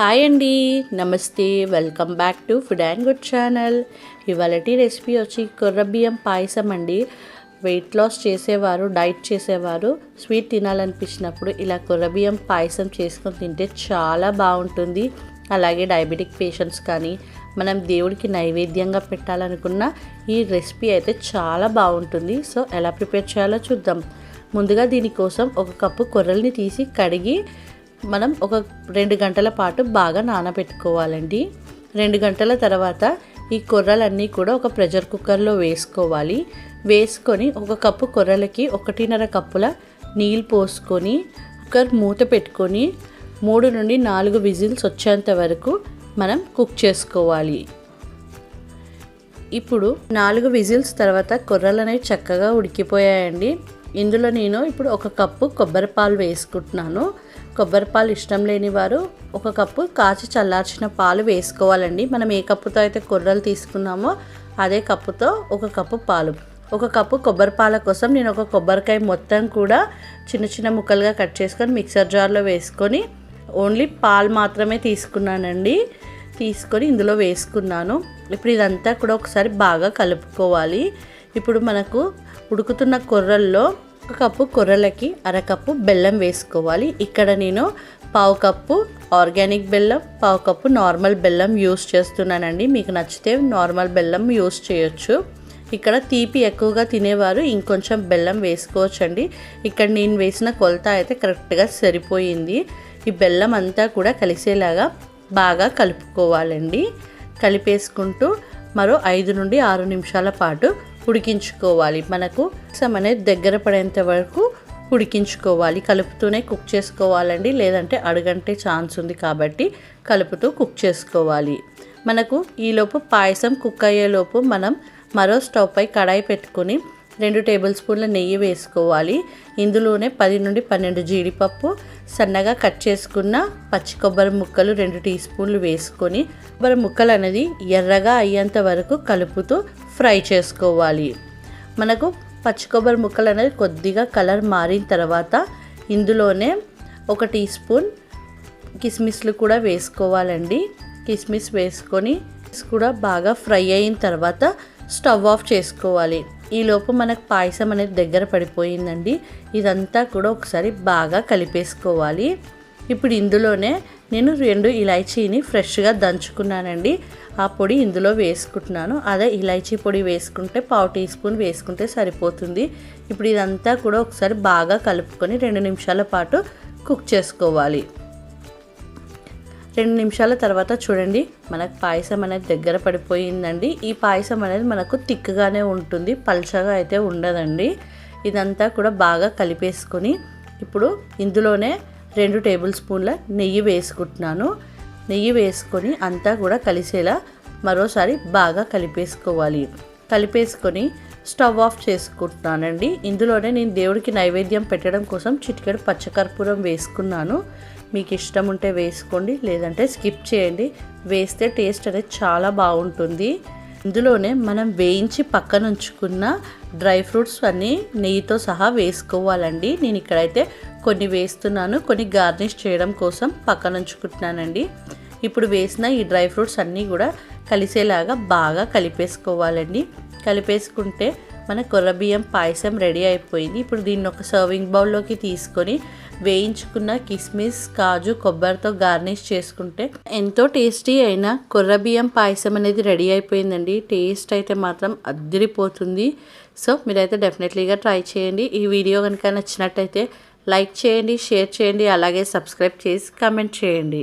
Hi అండి నమస్తే welcome back to food and good channel. ఇవాళటి recipe వచ్చి కొర్ర బియ్యం పాయసం అండి. వెయిట్ లాస్ చేసేవారు డైట్ చేసేవారు స్వీట్ తినాలనిపించినప్పుడు ఇలా కొర్ర బియ్యం పాయసం చేసుకొని తింటే చాలా బాగుంటుంది. అలాగే డయాబెటిక్ పేషెంట్స్ కానీ మనం దేవుడికి నైవేద్యంగా పెట్టాలనుకున్న ఈ రెసిపీ అయితే చాలా బాగుంటుంది. సో ఎలా ప్రిపేర్ చేయాలో చూద్దాం. ముందుగా దీనికోసం ఒక కప్పు కొర్రల్ని తీసి కడిగి మనం ఒక రెండు గంటల పాటు బాగా నానబెట్టుకోవాలండి. రెండు గంటల తర్వాత ఈ కొర్రలన్నీ కూడా ఒక ప్రెషర్ కుక్కర్లో వేసుకోవాలి. వేసుకొని ఒక కప్పు కొర్రలకి ఒకటిన్నర కప్పుల నీళ్ళు పోసుకొని కుక్కర్ మూత పెట్టుకొని మూడు నుండి నాలుగు విజిల్స్ వచ్చేంత వరకు మనం కుక్ చేసుకోవాలి. ఇప్పుడు నాలుగు విజిల్స్ తర్వాత కొర్రలు అనేవి చక్కగా ఉడికిపోయాయండి. ఇందులో నేను ఇప్పుడు ఒక కప్పు కొబ్బరి పాలు వేసుకుంటున్నాను. కొబ్బరి పాలు ఇష్టం లేని వారు ఒక కప్పు కాచి చల్లార్చిన పాలు వేసుకోవాలండి. మనం ఏ కప్పుతో అయితే కొర్రలు తీసుకున్నామో అదే కప్పుతో ఒక కప్పు పాలు. ఒక కప్పు కొబ్బరి పాల కోసం నేను ఒక కొబ్బరికాయ మొత్తం కూడా చిన్న చిన్న ముక్కలుగా కట్ చేసుకొని మిక్సర్ జార్లో వేసుకొని ఓన్లీ పాలు మాత్రమే తీసుకున్నానండి. తీసుకొని ఇందులో వేసుకున్నాను. ఇప్పుడు ఇదంతా కూడా ఒకసారి బాగా కలుపుకోవాలి. ఇప్పుడు మనకు ఉడుకుతున్న కొర్రల్లో ఒక కప్పు కొర్రలకి అరకప్పు బెల్లం వేసుకోవాలి. ఇక్కడ నేను పావు కప్పు ఆర్గానిక్ బెల్లం పావు కప్పు నార్మల్ బెల్లం యూస్ చేస్తున్నానండి. మీకు నచ్చితే నార్మల్ బెల్లం యూస్ చేయొచ్చు. ఇక్కడ తీపి ఎక్కువగా తినేవారు ఇంకొంచెం బెల్లం వేసుకోవచ్చండి. ఇక్కడ నేను వేసిన కొలత అయితే కరెక్ట్గా సరిపోయింది. ఈ బెల్లం అంతా కూడా కలిసేలాగా బాగా కలుపుకోవాలండి. కలిపేసుకుంటూ మరో ఐదు నుండి ఆరు నిమిషాల పాటు ఉడికించుకోవాలి. మనకు రసం అనేది దగ్గర పడేంత వరకు ఉడికించుకోవాలి. కలుపుతూనే కుక్ చేసుకోవాలండి. లేదంటే అడుగంటే ఛాన్స్ ఉంది కాబట్టి కలుపుతూ కుక్ చేసుకోవాలి. మనకు ఈలోపు పాయసం కుక్ అయ్యేలోపు మనం మరో స్టవ్ పై కడాయి పెట్టుకుని రెండు టేబుల్ స్పూన్ల నెయ్యి వేసుకోవాలి. ఇందులోనే పది నుండి పన్నెండు జీడిపప్పు సన్నగా కట్ చేసుకున్న పచ్చి కొబ్బరి ముక్కలు రెండు టీ స్పూన్లు వేసుకొని కొబ్బరి ముక్కలు అనేది ఎర్రగా అయ్యేంత వరకు కలుపుతూ ఫ్రై చేసుకోవాలి. మనకు పచ్చి కొబ్బరి ముక్కలు అనేది కొద్దిగా కలర్ మారిన తర్వాత ఇందులోనే ఒక టీ స్పూన్ కిస్మిస్లు కూడా వేసుకోవాలండి. కిస్మిస్ వేసుకొని కూడా బాగా ఫ్రై అయిన తర్వాత స్టవ్ ఆఫ్ చేసుకోవాలి. ఈలోపు మనకు పాయసం అనేది దగ్గర పడిపోయిందండి. ఇదంతా కూడా ఒకసారి బాగా కలిపేసుకోవాలి. ఇప్పుడు ఇందులోనే నేను రెండు ఇలాచీని ఫ్రెష్గా దంచుకున్నానండి. ఆ పొడి ఇందులో వేసుకుంటున్నాను. అదే ఇలాచీ పొడి వేసుకుంటే పావు టీ స్పూన్ వేసుకుంటే సరిపోతుంది. ఇప్పుడు ఇదంతా కూడా ఒకసారి బాగా కలుపుకొని రెండు నిమిషాల పాటు కుక్ చేసుకోవాలి. రెండు నిమిషాల తర్వాత చూడండి మనకు పాయసం అనేది దగ్గర పడిపోయిందండి. ఈ పాయసం అనేది మనకు తిక్కుగానే ఉంటుంది పల్చగా అయితే ఉండదండి. ఇదంతా కూడా బాగా కలిపేసుకొని ఇప్పుడు ఇందులోనే రెండు టేబుల్ స్పూన్ల నెయ్యి వేసుకుంటున్నాను. నెయ్యి వేసుకొని అంతా కూడా కలిసేలా మరోసారి బాగా కలిపేసుకోవాలి. కలిపేసుకొని స్టవ్ ఆఫ్ చేసుకుంటున్నానండి. ఇందులోనే నేను దేవుడికి నైవేద్యం పెట్టడం కోసం చిటికెడు పచ్చకర్పూరం వేసుకున్నాను. మీకు ఇష్టం ఉంటే వేసుకోండి లేదంటే స్కిప్ చేయండి. వేస్తే టేస్ట్ అనేది చాలా బాగుంటుంది. ఇందులోనే మనం వేయించి పక్కన ఉంచుకున్న డ్రై ఫ్రూట్స్ అన్నీ నెయ్యితో సహా వేసుకోవాలండి. నేను ఇక్కడైతే కొన్ని వేస్తున్నాను. కొన్ని గార్నిష్ చేయడం కోసం పక్కన ఉంచుకుంటున్నానండి. ఇప్పుడు వేసిన ఈ డ్రై ఫ్రూట్స్ అన్నీ కూడా కలిసేలాగా బాగా కలిపేసుకోవాలండి. కలిపేసుకుంటే మన కొర్రబియ్యం పాయసం రెడీ అయిపోయింది. ఇప్పుడు దీన్ని ఒక సర్వింగ్ బౌల్లోకి తీసుకొని వేయించుకున్న కిస్మిస్ కాజు కొబ్బరితో గార్నిష్ చేసుకుంటే ఎంతో టేస్టీ అయిన కొర్రబియ్యం పాయసం అనేది రెడీ అయిపోయిందండి. టేస్ట్ అయితే మాత్రం అద్దరిపోతుంది సో మీరైతే డెఫినెట్లీగా ట్రై చేయండి. ఈ వీడియో కనుక నచ్చినట్టయితే లైక్ చేయండి షేర్ చేయండి అలాగే సబ్స్క్రైబ్ చేసి కామెంట్ చేయండి.